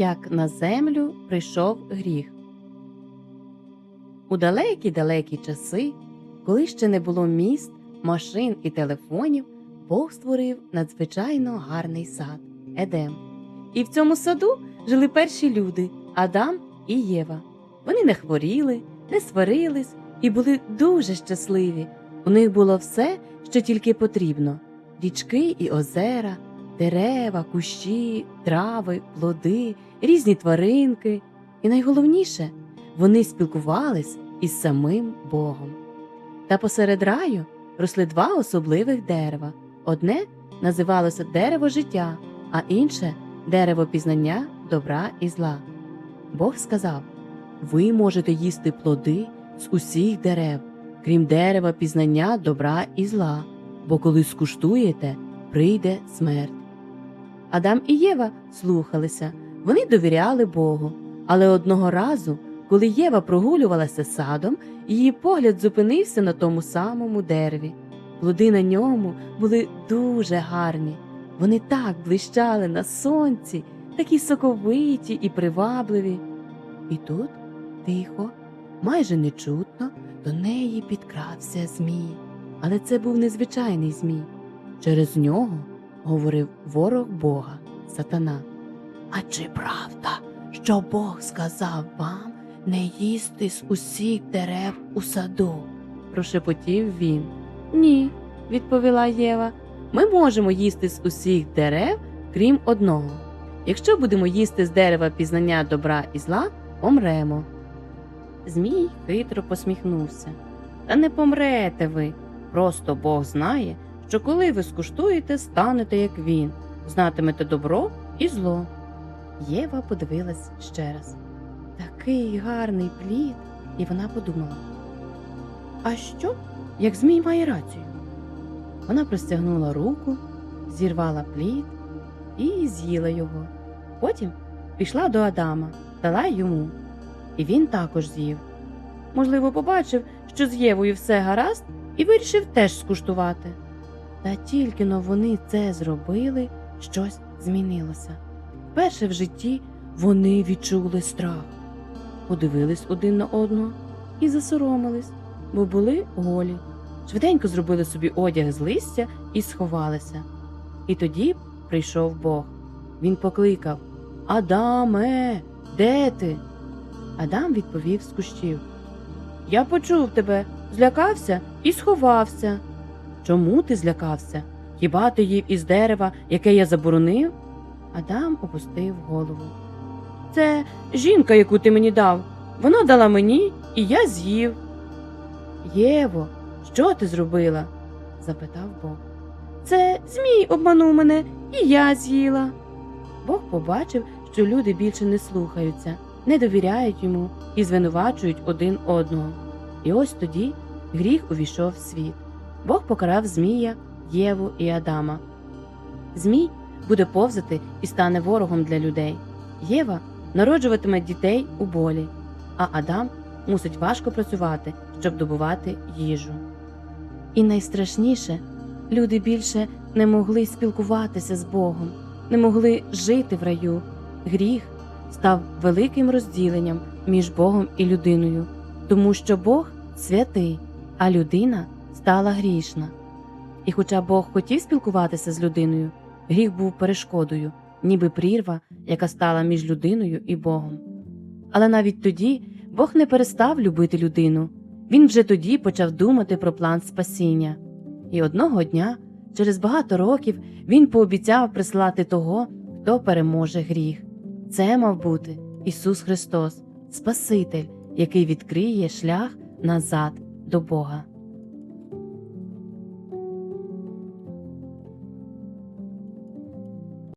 як на землю прийшов гріх. У далекі далекі часи, коли ще не було міст, машин і телефонів, Бог створив надзвичайно гарний сад Едем. І в цьому саду жили перші люди Адам і Єва. Вони не хворіли, не сварились і були дуже щасливі. У них було все, що тільки потрібно: річки і озера, дерева, кущі, трави, плоди, різні тваринки. І найголовніше, вони спілкувались із самим Богом. Та посеред раю росли два особливих дерева. Одне називалося дерево життя, а інше дерево пізнання добра і зла. Бог сказав: Ви можете їсти плоди з усіх дерев, крім дерева пізнання добра і зла, бо коли скуштуєте, прийде смерть. Адам і Єва слухалися, вони довіряли Богу, але одного разу, коли Єва прогулювалася садом, її погляд зупинився на тому самому дереві. Плоди на ньому були дуже гарні. Вони так блищали на сонці, такі соковиті і привабливі. І тут, тихо, майже нечутно, до неї підкрався змій. Але це був незвичайний змій. Через нього говорив ворог Бога, сатана. А чи правда, що Бог сказав вам не їсти з усіх дерев у саду? прошепотів він. Ні, відповіла Єва. Ми можемо їсти з усіх дерев, крім одного. Якщо будемо їсти з дерева пізнання добра і зла, помремо. Змій хитро посміхнувся. Та не помрете ви. Просто Бог знає, що коли ви скуштуєте, станете як він, знатимете добро і зло. Єва подивилась ще раз. Такий гарний плід, і вона подумала. А що, як Змій має рацію? Вона простягнула руку, зірвала плід і з'їла його. Потім пішла до Адама, дала йому, і він також з'їв. Можливо, побачив, що з Євою все гаразд, і вирішив теж скуштувати. Та тільки но вони це зробили, щось змінилося. Вперше в житті вони відчули страх, подивились один на одного і засоромились, бо були голі. Швиденько зробили собі одяг з листя і сховалися. І тоді прийшов Бог. Він покликав Адаме, де ти? Адам відповів з кущів. Я почув тебе, злякався і сховався. Чому ти злякався? Хіба ти їв із дерева, яке я заборонив? Адам опустив голову. Це жінка, яку ти мені дав. Вона дала мені, і я з'їв. Єво, що ти зробила? запитав Бог. Це Змій обманув мене, і я з'їла. Бог побачив, що люди більше не слухаються, не довіряють йому і звинувачують один одного. І ось тоді гріх увійшов в світ. Бог покарав Змія, Єву і Адама. Змій буде повзати і стане ворогом для людей. Єва народжуватиме дітей у болі, а Адам мусить важко працювати, щоб добувати їжу. І найстрашніше люди більше не могли спілкуватися з Богом, не могли жити в раю. Гріх став великим розділенням між Богом і людиною, тому що Бог святий, а людина стала грішна. І хоча Бог хотів спілкуватися з людиною, гріх був перешкодою, ніби прірва, яка стала між людиною і Богом. Але навіть тоді Бог не перестав любити людину. Він вже тоді почав думати про план спасіння. І одного дня, через багато років, він пообіцяв прислати того, хто переможе гріх. Це мав бути Ісус Христос, Спаситель, який відкриє шлях назад до Бога.